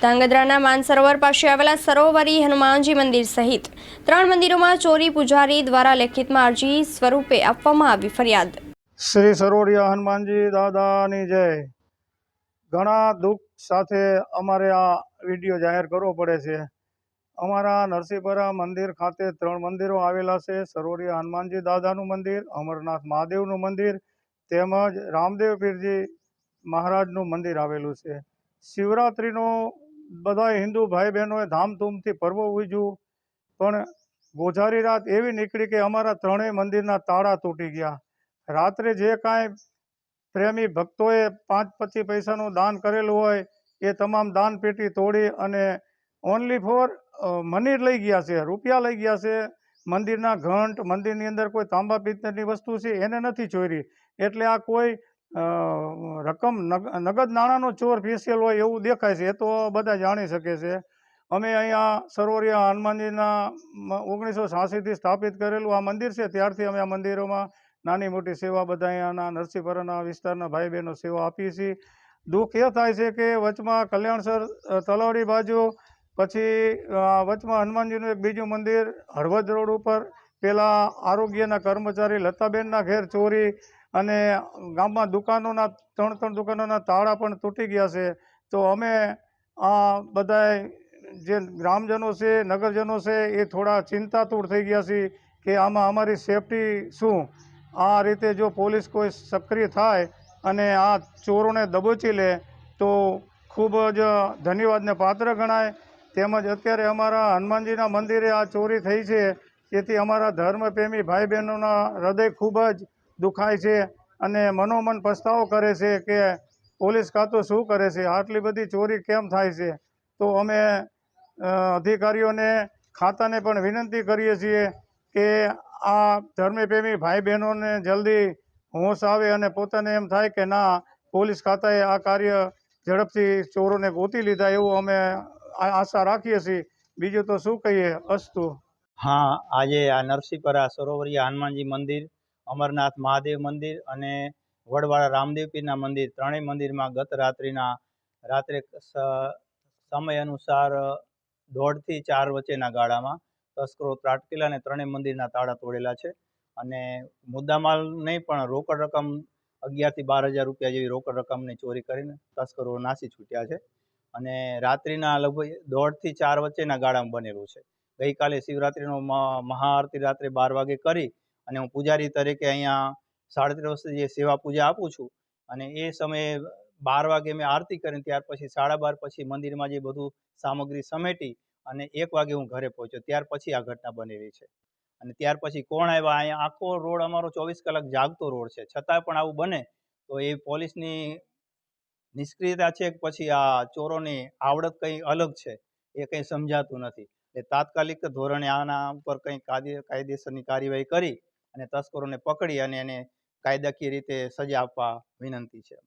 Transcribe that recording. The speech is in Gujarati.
ધાંગધ્રાના માનસરોવર પાસે આવેલા સરોવરી હનુમાનજી મંદિર સહિત ત્રણ મંદિરોમાં ચોરી પૂજારી દ્વારા લેખિતમાં અરજી સ્વરૂપે આપવામાં આવી ફરિયાદ. શ્રી સરોવરિયા હનુમાનજી દાદાની જય. ઘણા દુઃખ સાથે અમારે આ વીડિયો જાહેર કરવો પડે છે. અમારા નરસિંહપરા મંદિર ખાતે ત્રણ મંદિરો આવેલા છે. સરોવરિયા હનુમાનજી દાદાનું મંદિર, અમરનાથ મહાદેવનું મંદિર તેમજ રામદેવ પીરજી મહારાજનું મંદિર આવેલું છે. શિવરાત્રિનો બધા હિન્દુ ભાઈ બહેનોએ ધામધૂમથી પર્વ ઉજવ્યું. પણ ગોઝારી રાત એવી નીકળી કે અમારા ત્રણેય મંદિરના તાળા તૂટી ગયા. રાત્રે જે કાંઈ પ્રેમી ભક્તોએ પાંચ પચીસ પૈસાનું દાન કરેલું હોય, એ તમામ દાન પેટી તોડી અને ઓનલી ફોર મની લઈ ગયા છે, રૂપિયા લઈ ગયા છે. મંદિરના ઘંટ, મંદિરની અંદર કોઈ તાંબા પિત્તળની વસ્તુ છે, એને નથી ચોરી. એટલે આ કોઈ રકમ નગ- નગદ નાણાંનો ચોર ફેસિયલ હોય એવું દેખાય છે, એ તો બધા જાણી શકે છે. અમે અહીંયા સરોવરિયા હનુમાનજીના ઓગણીસો છ્યાસીથી સ્થાપિત કરેલું આ મંદિર છે, ત્યારથી અમે આ મંદિરોમાં નાની મોટી સેવા બધા અહીંયાના નરસિંહપરાના વિસ્તારના ભાઈ બહેનો સેવા આપીએ છીએ. દુઃખ એ થાય છે કે વચમાં કલ્યાણસર તલાવડી બાજુ, પછી વચમાં હનુમાનજીનું એક બીજું મંદિર, હળવદ રોડ ઉપર, પેલા આરોગ્યના કર્મચારી લતાબેનના ઘેર ચોરી અને ગામમાં દુકાનોના, ત્રણ ત્રણ દુકાનોના તાળા પણ તૂટી ગયા છે. તો અમે આ બધાય જે ગ્રામજનો છે, નગરજનો છે, એ થોડા ચિંતાતુર થઈ ગયા છે કે આમાં અમારી સેફટી શું? આ રીતે જો પોલીસ કોઈ સક્રિય થાય અને આ ચોરોને દબોચી લે, તો ખૂબ જ ધન્યવાદને પાત્ર ગણાય. તેમજ અત્યારે અમારા હનુમાનજીના મંદિરે આ ચોરી થઈ છે. તેથી અમારા ધર્મપ્રેમી ભાઈ બહેનોના હૃદય ખૂબ જ દુખાય છે અને મનોમન પસ્તાવો કરે છે કે પોલીસ ખાતું શું કરે છે? આટલી બધી ચોરી કેમ થાય છે? તો અમે અધિકારીઓને ખાતાને પણ વિનંતી કરીએ છીએ કે આ ધર્મપ્રેમી ભાઈ બહેનોને જલ્દી હોશ આવે અને પોતાને એમ થાય કે ના, પોલીસ ખાતાએ આ કાર્ય ઝડપથી ચોરોને ગોતી લીધા એવું અમે આશા રાખીએ છીએ. બીજું તો શું કહીએ? અસ્તુ. હા, આજે આ નરસિંહપરા સરોવરીય હનુમાનજી મંદિર અમરનાથ મહાદેવ મંદિર અને વડવાળા રામદેવપીરના મંદિર ત્રણેય મંદિરમાં ગત રાત્રિના, રાત્રે સમય અનુસાર દોઢથી ચાર વચ્ચેના ગાળામાં તસ્કરો ત્રાટકેલા અને ત્રણેય મંદિરના તાળા તોડેલા છે અને મુદ્દામાલ નહીં પણ રોકડ રકમ અગિયારથી બાર હજાર રૂપિયા જેવી રોકડ રકમની ચોરી કરીને તસ્કરો નાસી છૂટ્યા છે અને રાત્રિના લગભગ દોઢથી ચાર વચ્ચેના ગાળામાં બનેલું છે. ગઈકાલે શિવરાત્રિનો મહાઆરતી રાત્રે બાર વાગે કરી અને હું પૂજારી તરીકે અહીંયા સાડત્રીસ વર્ષથી જે સેવા પૂજા આપું છું અને એ સમયે બાર વાગે મેં આરતી કરીને ત્યાર પછી સાડા બાર પછી મંદિરમાં જે બધું સામગ્રી સમેટી અને એક વાગે હું ઘરે પહોંચ્યો. ત્યાર પછી આ ઘટના બનેલી છે. અને ત્યાર પછી કોણ આવ્યા? અહીંયા આખો રોડ અમારો ચોવીસ કલાક જાગતો રોડ છે. છતાં પણ આવું બને તો એ પોલીસની નિષ્ક્રિયતા છે કે પછી આ ચોરોની આવડત કંઈ અલગ છે એ કંઈ સમજાતું નથી. એટલે તાત્કાલિક ધોરણે આના ઉપર કંઈ કાયદેસરની કાર્યવાહી કરી અને તસ્કરોને પકડી અને એને કાયદાકીય રીતે સજા આપવા વિનંતી છે.